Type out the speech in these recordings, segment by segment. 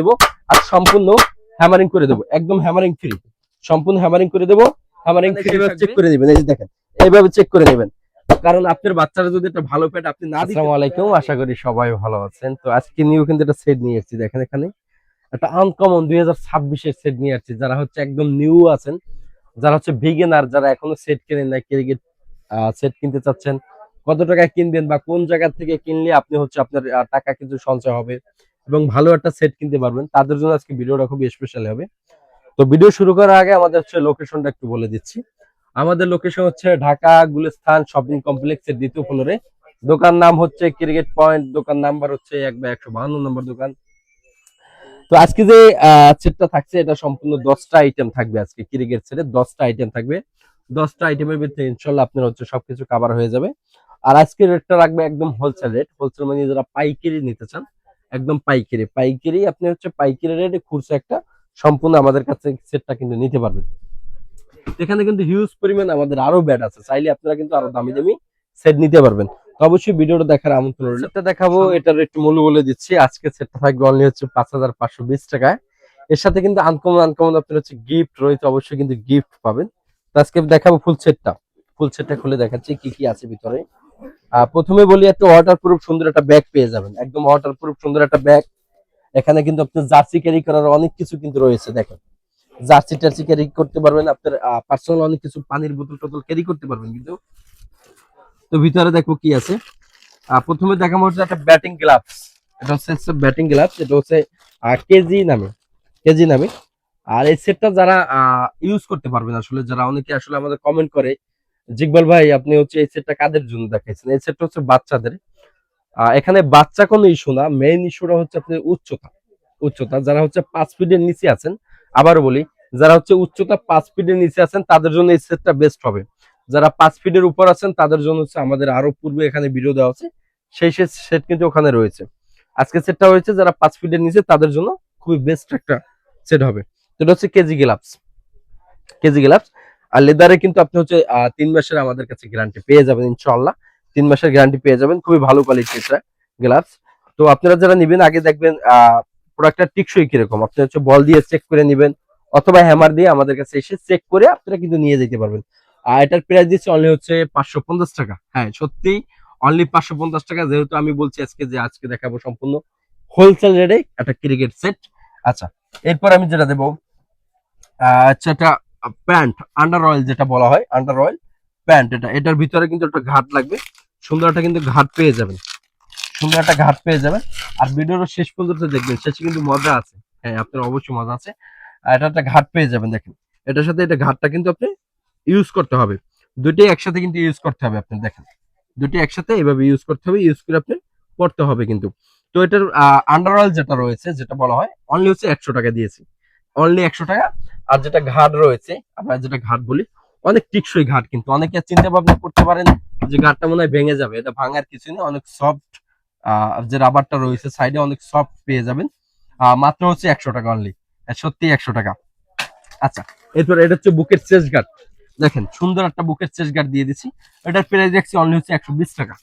দেবো আর সম্পূর্ণ হ্যামারিং করে দেবো একদম হ্যামারিং ফ্রি সম্পূর্ণ হ্যামারিং করে দেবো হ্যামারিং ফ্রি চেক করে নেবেন এই যে দেখেন এইভাবে চেক করে নেবেন। কারণ আপনার বাচ্চারা যদি একটা ভালো প্যাড আপনি না আসসালামু আলাইকুম আশা করি সবাই ভালো আছেন। তো আজকে নিউ কিন্তু একটা সেট নিয়ে এসেছি দেখেন এখানে। একটা আনকমন দুই হাজার ছাব্বিশের সেট নিয়ে আসছি যারা হচ্ছে একদম নিউ আছেন যারা হচ্ছে বিগিনার যারা এখনও সেট কেনেন নাই ক্রিকেট সেট কিনতে চাচ্ছেন কত টাকায় কিনবেন বা কোন জায়গা থেকে কিনলে আপনি হচ্ছে আপনার টাকা কিছু সঞ্চয় হবে। এবং ভালো একটা সেট কিনতে পারবেন। তাদের জন্য আজকে ভিডিওটা খুবই স্পেশাল হবে। তো ভিডিও শুরু করার আগে আমাদের হচ্ছে লোকেশনটা একটু বলে দিচ্ছি। আমাদের লোকেশন হচ্ছে ঢাকা গুলিস্তান শপিং কমপ্লেক্সের দ্বিতীয় ফ্লোরে দোকান নাম হচ্ছে ক্রিকেট পয়েন্ট দোকান নাম্বার হচ্ছে এক বা একশো বাহান্ন নম্বর দোকান। তো আজকে যে সেটটা থাকছে, এটা সম্পূর্ণ দশটা আইটেম থাকবে আজকে ক্রিকেট সেটে দশটা আইটেম থাকবে। দশটা আইটেমের ভিতরে ইনশাল্লাহ আপনার হচ্ছে সবকিছু কাভার হয়ে যাবে। আর আজকে রেটটা রাখবে একদম হোলসেল রেট হোলসেল মানে যারা পাইকারি নিতে চান একদম পাইকারি। পাইকারি আপনি হচ্ছে পাইকারি রেটে খুচরা একটা সম্পূর্ণ আমাদের কাছে সেটটা কিন্তু নিতে পারবেন। এখানে কিন্তু হিউজ পরিমাণ আমাদের আরও ব্যাট আছে। চাইলে আপনারা কিন্তু আরও দামি দামি সেট নিতে পারবেন। তো অবশ্যই ভিডিওটা দেখার আমন্ত্রণ রইল। সেটটা দেখাবো এটার একটু মূল্য বলে দিচ্ছি। আজকে সেটটা থাকবে অনলি হচ্ছে পাঁচ হাজার পাঁচশো বিশ টাকায়। এর সাথে কিন্তু আনকমন আনকমন আপনার হচ্ছে গিফট রয়েছে অবশ্যই কিন্তু গিফট পাবেন। তো আজকে দেখাবো ফুল সেটটা ফুল সেটটা খুলে দেখাচ্ছি কি কি আছে ভিতরে। প্রথমে বলি একটা ওয়াটার প্রুফ সুন্দর একটা ব্যাগ পেয়ে যাবেন। একদম ওয়াটার প্রুফ সুন্দর একটা ব্যাগ এখানে কিন্তু আপনার জার্সি ক্যারি করার অনেক কিছু কিন্তু রয়েছে, দেখেন। জার্সি টার্সি ক্যারি করতে পারবেন, আপনার পার্সোনাল অনেক কিছু পানির বোতল টোতল ক্যারি করতে পারবেন কিন্তু। তো ভিতরে দেখো কি আছে। প্রথমে দেখাবো হচ্ছে একটা ব্যাটিং গ্লাভস এটা হচ্ছে ব্যাটিং গ্লাভস এটা হচ্ছে কেজি নামে। কেজি নামে। আর এই সেটটা যারা ইউজ করতে পারবেন আসলে, যারা অনেকে আসলে আমাদের কমেন্ট করে জিকবাল ভাই, আপনি হচ্ছে এই সেটটা কাদের জন্য দেখাইছেন? এই সেটটা হচ্ছে বাচ্চাদের। এখানে বাচ্চা কোনো ইস্যু না মেইন ইস্যুটা হচ্ছে আপনার উচ্চতা। উচ্চতা, যারা হচ্ছে পাঁচ ফিটের নিচে আছেন, আবারও বলি, যারা হচ্ছে উচ্চতা পাঁচ ফিটের নিচে আছেন, তাদের জন্য এই সেটটা বেস্ট হবে। যারা পাঁচ ফিটের উপর আছেন, তাদের জন্য হচ্ছে আমাদের আরও পূর্বে এখানে ভিডিও দেওয়া আছে, সেই সেট কিন্তু ওখানে রয়েছে। আজকে সেটটা হয়েছে, যারা পাঁচ ফিটের নিচে, তাদের জন্য খুবই বেস্ট একটা সেট হবে। এটা হচ্ছে কেজি গ্লাভস কেজি গ্লাভস আর লেদারে কিন্তু আপনি হচ্ছে তিন মাসের আমাদের কাছে গ্যারান্টি পেয়ে যাবেন ইনশাল্লাহ তিন মাসের গ্যারান্টি পেয়ে যাবেন, খুবই ভালো কোয়ালিটি এটা গ্লাভস তো আপনারা যারা নিবেন, আগে দেখবেন প্রোডাক্টটা টিকসই কীরকম। আপনি হচ্ছে বল দিয়ে চেক করে নিবেন, অথবা হ্যামার দিয়ে আমাদের কাছে এসে চেক করে আপনারা কিন্তু নিয়ে যেতে পারবেন। আর এটার প্রাইস দিচ্ছে অনলি হচ্ছে পাঁচশো পঞ্চাশ টাকা। হ্যাঁ সত্যি অনলি পাঁচশো পঞ্চাশ টাকা। যেহেতু আমি বলছি আজকে যে আজকে দেখাবো সম্পূর্ণ হোলসেল রেটে একটা ক্রিকেট সেট আচ্ছা এরপর আমি যেটা দেবো আচ্ছা এটা প্যান্ট আন্ডার অয়েল যেটা বলা হয় আন্ডার অয়েল প্যান্ট, এটা, এটার ভিতরে কিন্তু একটা ঘাট লাগবে। সুন্দর একটা কিন্তু ঘাট পেয়ে যাবেন। সুন্দর একটা ঘাট পেয়ে যাবেন। আর ভিডিওর শেষ পর্যন্ত দেখবেন, শেষে কিন্তু মজা আছে। হ্যাঁ আপনার অবশ্যই মজা আছে। আর এটা একটা ঘাট পেয়ে যাবেন, দেখেন। এটার সাথে এটা ঘাটটা কিন্তু আপনি ইউজ করতে হবে। দুটোই একসাথে কিন্তু ইউজ করতে হবে আপনি দেখেন। দুটি একসাথে এভাবে ইউজ করতে হবে ইউজ করে আপনি পড়তে হবে কিন্তু। তো এটার আন্ডার অয়েল যেটা রয়েছে, যেটা বলা হয় অনলি হচ্ছে একশো টাকা দিয়েছি। অনলি একশো টাকা। আর যেটা ঘাট রয়েছে, আমরা যেটা ঘাট বলি, অনেক টিকসই ঘাট কিন্তু। অনেকে চিন্তা ভাবনা করতে পারেন যে ঘাটটা মনে হয় ভেঙে যাবে, এটা ভাঙার কিছু নেই, অনেক সফট আহ যে রাবারটা রয়েছে সাইডে অনেক সফট পেয়ে যাবেন। মাত্র হচ্ছে একশো টাকা অনলি সত্যি একশো টাকা। আচ্ছা এরপর এটা হচ্ছে বুকের চেস্ট গার্ড দেখেন, সুন্দর একটা বুকের চেস্ট গার্ড দিয়ে দিচ্ছি। এটার প্রাইস দেখছি অনলি হচ্ছে একশো বিশ টাকা।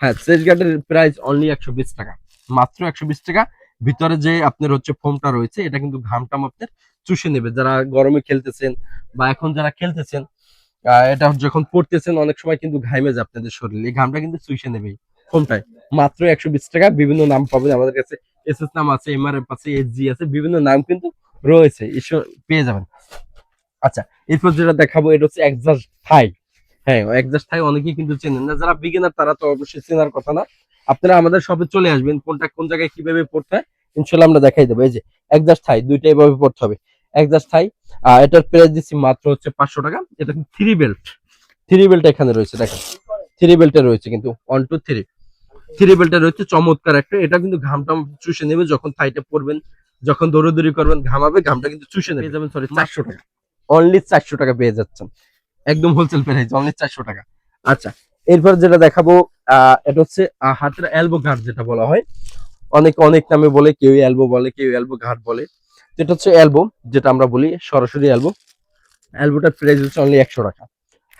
হ্যাঁ চেস্ট গার্ডের প্রাইস অনলি একশো বিশ টাকা। মাত্র একশো বিশ টাকা। ভিতরে যে আপনার হচ্ছে ফোমটা রয়েছে, এটা কিন্তু ঘামটাম আপনার চুষে নেবে। যারা গরমে খেলতেছেন বা এখন যারা খেলতেছেন এটা যখন পড়তেছেন, অনেক সময় কিন্তু ঘামে যায় আপনাদের শরীরে। এই ঘামটা কিন্তু চুষে নেবে ফোমটায়। মাত্র একশো বিশ টাকা, বিভিন্ন নাম পাবেন। আমাদের কাছে এস এস নাম আছে এম আর এফ আছে এস জি আছে, বিভিন্ন নাম কিন্তু রয়েছে। এসব পেয়ে যাবেন। আচ্ছা এরপর যেটা দেখাবো, এটা হচ্ছে একজাস্ট থাই। হ্যাঁ একজাস্ট থাই অনেকেই কিন্তু চেনেন না। যারা বিগিনার তারা তো অবশ্যই চেনার কথা না। আপনারা আমাদের শপে চলে আসবেন কোনটা কোন জায়গায় কীভাবে পড়তে হয় ইনশাল্লাহ আমরা দেখাই দেবো। এই যে একজাস্ট থাই দুইটা এভাবে পড়তে হবে। একজাস্ট থাই আহ, এটার প্রাইস দিচ্ছি মাত্র হচ্ছে পাঁচশো টাকা। এটা থ্রি বেল্ট থ্রি বেল্ট এখানে রয়েছে দেখেন। থ্রি বেল্টে রয়েছে কিন্তু ওয়ান টু থ্রি থ্রি বেল্টে রয়েছে চমৎকার একটা এটা কিন্তু ঘামটা চুষে নেবে যখন থাইটা পরবেন। যখন দৌড়াদৌড়ি করবেন ঘামাবে ঘামটা কিন্তু চুষে নেবে। যাবেন সরি চারশো টাকা। অনলি চারশো টাকা পেয়ে যাচ্ছেন। একদম হোলসেল প্রাইস অনলি চারশো টাকা। আচ্ছা এরপর যেটা দেখাবো এটা হচ্ছে হাতের অ্যালবো ঘাট যেটা বলা হয়। অনেক অনেক নামে বলে কেউ অ্যালবো বলে কেউ অ্যালবো ঘাট বলে। যেটা হচ্ছে এলবো যেটা আমরা বলি সরাসরি এলবো এলবোটার প্রাইস হচ্ছে অনলি একশো টাকা।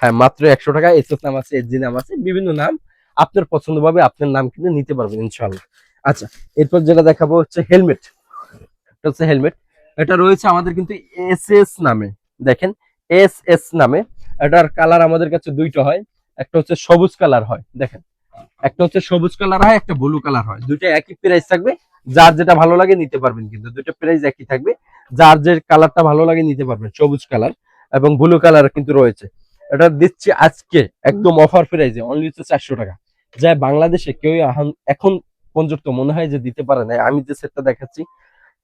হ্যাঁ মাত্র একশো টাকা। এসএস নাম আছে এসজি নাম আছে, বিভিন্ন নাম। আপনার পছন্দ ভাবে আপনার নাম কিন্তু নিতে পারবেন ইনশাল্লাহ আচ্ছা এরপর যেটা দেখাবো হচ্ছে হেলমেট এটা হচ্ছে হেলমেট এটা রয়েছে আমাদের কিন্তু এস এস নামে। দেখেন এস এস নামে। এটার কালার আমাদের কাছে দুইটা হয়। একটা হচ্ছে সবুজ কালার হয় দেখেন। একটা হচ্ছে সবুজ কালার হয় একটা ব্লু কালার হয়। দুইটা একই প্রাইস থাকবে। যার যেটা ভালো লাগে নিতে পারবেন কিন্তু দুইটা প্রাইস একই থাকবে। যার যে কালারটা ভালো লাগে নিতে পারবেন সবুজ কালার এবং ব্লু কালার কিন্তু রয়েছে। এটা দিচ্ছি আজকে একদম অফার প্রাইসে অনলি হচ্ছে চারশো টাকা। যা বাংলাদেশে কেউ এখন- এখন পর্যন্ত মনে হয় যে দিতে পারে না আমি যে সেটটা দেখাচ্ছি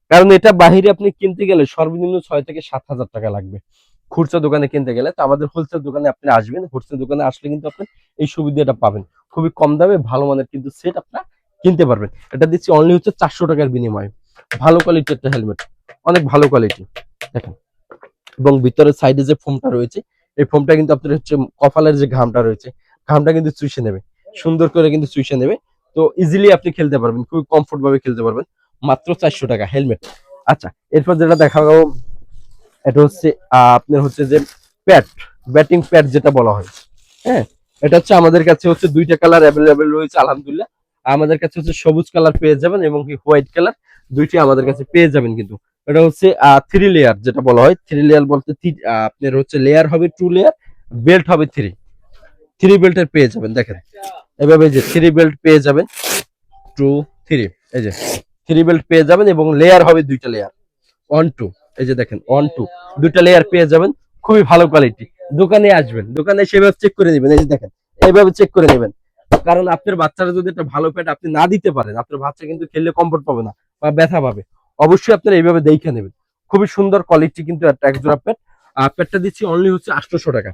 কারণ এটা বাহিরে আপনি কিনতে গেলে সর্বনিম্ন ছয় থেকে সাত হাজার টাকা লাগবে। খুচরা দোকানে কিনতে গেলে, তো আমাদের হোলসেল দোকানে আপনি আসবেন হোলসেল দোকানে আসলে কিন্তু আপনি এই সুবিধাটা পাবেন। খুবই কম দামে ভালো মানের কিন্তু সেট আপনার কিনতে পারবেন। এটা দিচ্ছি অনলি হচ্ছে চারশো টাকার বিনিময়ে। ভালো কোয়ালিটির একটা হেলমেট অনেক ভালো কোয়ালিটি দেখেন। এবং ভিতরের সাইডে যে ফোমটা রয়েছে, এই ফোমটা কিন্তু আপনার হচ্ছে কপালের যে ঘামটা রয়েছে, ঘামটা কিন্তু চুষে নেবে। সুন্দর করে কিন্তু চুষে নেবে। তো ইজিলি আপনি খেলতে পারবেন, খুবই কমফোর্ট ভাবে খেলতে পারবেন। মাত্র চারশো টাকা হেলমেট আচ্ছা এরপর যেটা দেখাবো এটা হচ্ছে আপনার হচ্ছে যে প্যাড ব্যাটিং প্যাড যেটা বলা হয়। হ্যাঁ? এটা হচ্ছে আমাদের কাছে হচ্ছে দুইটা কালার অ্যাভেলেবেল রয়েছে, আলহামদুলিল্লাহ। আমাদের কাছে হচ্ছে সবুজ কালার পেয়ে যাবেন এবং কি হোয়াইট কালার দুইটি আমাদের কাছে পেয়ে যাবেন কিন্তু। এটা হচ্ছে থ্রি লেয়ার যেটা বলা হয়। থ্রি লেয়ার বলতে আপনার হচ্ছে লেয়ার হবে টু লেয়ার বেল্ট হবে থ্রি থ্রি বেল্টের পেয়ে যাবেন, দেখেন। এভাবে যে থ্রি বেল্ট পেয়ে যাবেন টু থ্রি এই যে থ্রি বেল্ট পেয়ে যাবেন এবং লেয়ার হবে দুইটা লেয়ার ওয়ান টু এই যে দেখেন ওয়ান টু দুইটা লেয়ার পেয়ে যাবেন খুবই ভালো কোয়ালিটি দোকানে আসবেন দোকানে সেভাবে চেক করে নেবেন এই যে দেখেন এইভাবে চেক করে নেবেন। কারণ আপনার বাচ্চারা যদি একটা ভালো প্যাড আপনি না দিতে পারেন আপনার বাচ্চা কিন্তু খেললে কমফোর্ট পাবে না বা ব্যথা পাবে। অবশ্যই আপনারা এইভাবে দেখে নেবেন। খুবই সুন্দর কোয়ালিটি কিন্তু একটা একজোড়া প্যাড আর প্যাডটা দিচ্ছি অনলি হচ্ছে আটশোশো টাকা।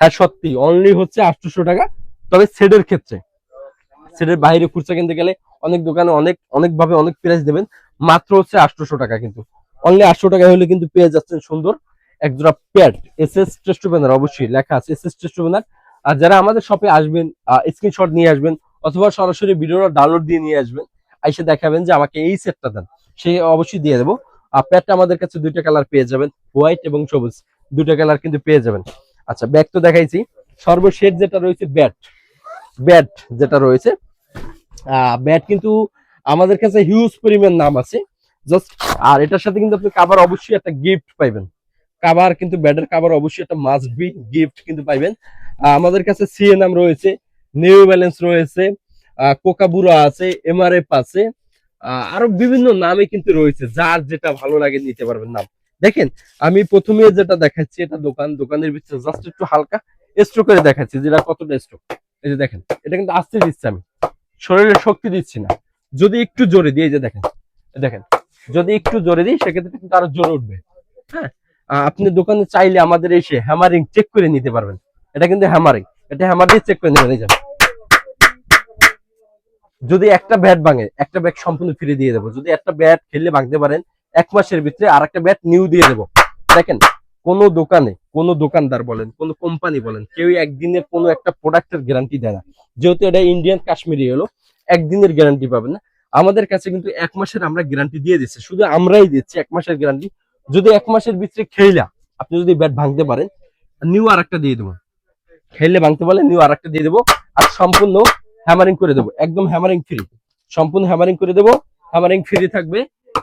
হ্যাঁ সত্যি অনলি হচ্ছে আটশোশো টাকা। তবে সেডের ক্ষেত্রে সেডের বাইরে খুচরা কিনতে গেলে অনেক দোকানে অনেক অনেকভাবে অনেক প্রাইস দেবেন। মাত্র হচ্ছে আটশোশো টাকা কিন্তু। অনলি আটশো টাকা হলে কিন্তু পেয়ে যাচ্ছেন সুন্দর একজোড়া pad S S test banner অবশ্যই লেখা আছে এস এস টেস্ট ব্যানার আর যারা আমাদের শপে আসবেন স্ক্রিনশট নিয়ে আসবেন, অথবা সরাসরি ভিডিওটা ডাউনলোড দিয়ে নিয়ে আসবেন এসে দেখাবেন যে আমাকে এই সেটটা দেন, সে অবশ্যই দিয়ে দেবো। আর প্যাডটা আমাদের কাছে দুইটা কালার পেয়ে যাবেন হোয়াইট এবং সবুজ, দুইটা কালার কিন্তু পেয়ে যাবেন। আচ্ছা ব্যাগ তো দেখাইছি, সর্বশেষ যেটা রয়েছে ব্যাট ব্যাট যেটা রয়েছে ব্যাট কিন্তু আমাদের কাছে হিউজ পরিমাণ নাম আছে। জাস্ট আর এটার সাথে কিন্তু আপনি কাবার অবশ্যই একটা গিফট পাইবেন। কাবার কিন্তু ব্যাটের কাবার অবশ্যই একটা মাস্ট বি গিফট কিন্তু পাইবেন। আমাদের কাছে সিএনএম রয়েছে নিউ ব্যালেন্স রয়েছে কোকাবুরা আছে এমআরএফ আছে আরও বিভিন্ন নামে কিন্তু রয়েছে, যার যেটা ভালো লাগে নিতে পারবেন নাম। দেখেন, আমি প্রথমে যেটা দেখাচ্ছি, এটা দোকান, দোকানের ভিতরে জাস্ট একটু হালকা স্ট্রোক করে দেখাচ্ছি, যেটা কতটা স্ট্রোক এই যে দেখেন, এটা কিন্তু আস্তে দিচ্ছে আমি। শরীরে শক্তি দিচ্ছি না। যদি একটু জোরে দিয়ে যে দেখেন দেখেন যদি একটু জোরে দিই, সেক্ষেত্রে কিন্তু আরও জোরে উঠবে। হ্যাঁ? আপনি দোকানে চাইলে আমাদের এসে হ্যামারিং চেক করে নিতে পারবেন। এটা কিন্তু হ্যামারিং এটা হ্যামার দিয়ে চেক করে নেবেন, এই যদি একটা ব্যাট ভাঙে, একটা ব্যাট সম্পূর্ণ ফিরে দিয়ে দেবো। যদি একটা ব্যাট খেললে ভাঙতে পারেন, এক মাসের ভিতরে আর একটা ব্যাট নিউ দিয়ে দেবো। দেখেন, কোন দোকানে, কোন দোকানদার বলেন, কোন কোম্পানি বলেন কেউ একদিনের কোনো একটা প্রোডাক্টের গ্যারান্টি দেয় না। যেহেতু এটা ইন্ডিয়ান কাশ্মীরি হলো, একদিনের গ্যারান্টি পাবেন না। আমাদের কাছে কিন্তু এক মাসের আমরা গ্যারান্টি দিয়ে দিচ্ছি। শুধু আমরাই দিচ্ছি এক মাসের গ্যারান্টি যদি এক মাসের ভিতরে খেলা আপনি যদি ব্যাট ভাঙতে পারেন নিউ আর একটা দিয়ে দেবো। খেললে ভাঙতে পারলে নিউ আর একটা দিয়ে দেবো। আর সম্পূর্ণ হ্যামারিং করে দেবো। একদম হ্যামারিং ফ্রি সম্পূর্ণ হ্যামারিং করে দেবো। হ্যামারিং ফ্রি থাকবে।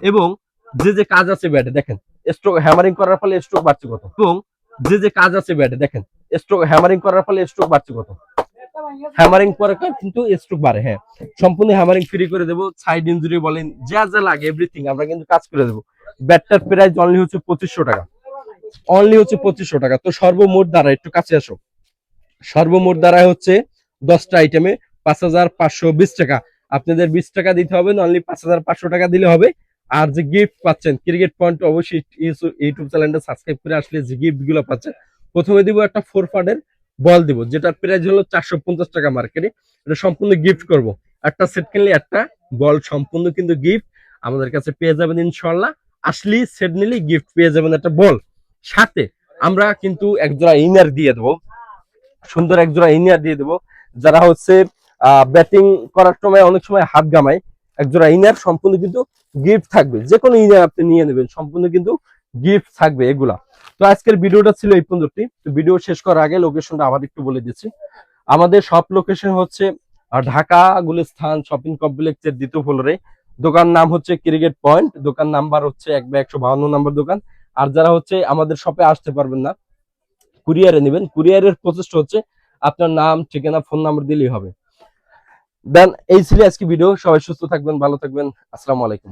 এবং যে যে কাজ আছে ব্যাটে দেখেন স্ট্রোক হ্যামারিং করার ফলে স্ট্রোক বাড়ছে কত? এবং যে যে কাজ আছে ব্যাটে দেখেন স্ট্রোক হ্যামারিং করার ফলে স্ট্রোক বাড়ছে কত? হ্যামারিং পর কিন্তু স্ট্রোক বাড়ে হ্যাঁ। সম্পূর্ণ হ্যামারিং ফ্রি করে দেবো সাইড ইঞ্জুরি বলেন, যা যা লাগে এভরিথিং আমরা কিন্তু কাজ করে দেবো। ব্যাটটার প্রাইস অনলি হচ্ছে পঁচিশশো টাকা। অনলি হচ্ছে পঁচিশশো টাকা। তো সর্বমোট দ্বারা, একটু কাছে আসো। সর্বমোট দ্বারায় হচ্ছে দশটা আইটেমে পাঁচ হাজার পাঁচশো বিশ টাকা। আপনাদের বিশ টাকা দিতে হবে অনলি পাঁচ হাজার পাঁচশো টাকা দিলে হবে। আর যে গিফট পাচ্ছেন ক্রিকেট পয়েন্ট অবশ্যই ইউটিউব চ্যানেলটা সাবস্ক্রাইব করে আসলে যে গিফটগুলো পাচ্ছেন, প্রথমে দিব একটা ফোর ফাডের বল দিব যেটার প্রাইস হলো চারশো পঞ্চাশ টাকা মার্কেটে এটা সম্পূর্ণ গিফট করব। একটা সেট কিনলে একটা বল, সম্পূর্ণ কিন্তু গিফট আমাদের কাছে পেয়ে যাবেন ইনশাল্লাহ। আসলি সেট নিলে গিফট পেয়ে যাবেন একটা বল। সাথে আমরা কিন্তু একজোড়া ইনার দিয়ে দেবো। সুন্দর একজোড়া ইনার দিয়ে দেবো, যারা হচ্ছে ব্যাটিং করার সময় অনেক সময় হাত গামায় একজোড়া ইনার সম্পূর্ণ কিন্তু গিফট থাকবে। যে কোনো ইনার আপনি নিয়ে নেবেন, সম্পূর্ণ কিন্তু গিফট থাকবে এগুলা। তো আজকের ভিডিওটা ছিল এই পর্যন্তই। তো ভিডিও শেষ করার আগে লোকেশনটা আবার একটু বলে দিচ্ছি। আমাদের সব লোকেশন হচ্ছে ঢাকা গুলিস্থান শপিং কমপ্লেক্সের দ্বিতীয় ফ্লোরে দোকান নাম হচ্ছে ক্রিকেট পয়েন্ট দোকান নাম্বার হচ্ছে এক বা একশো বাহান্ন নাম্বার দোকান। আর যারা হচ্ছে আমাদের শপে আসতে পারবেন না কুরিয়ারে নেবেন। কুরিয়ারের প্রচেষ্টা হচ্ছে আপনার নাম, ঠিকানা ফোন নাম্বার দিলেই হবে। দেন এই ছিল আজকে ভিডিও সবাই সুস্থ থাকবেন, ভালো থাকবেন। আসসালামু আলাইকুম।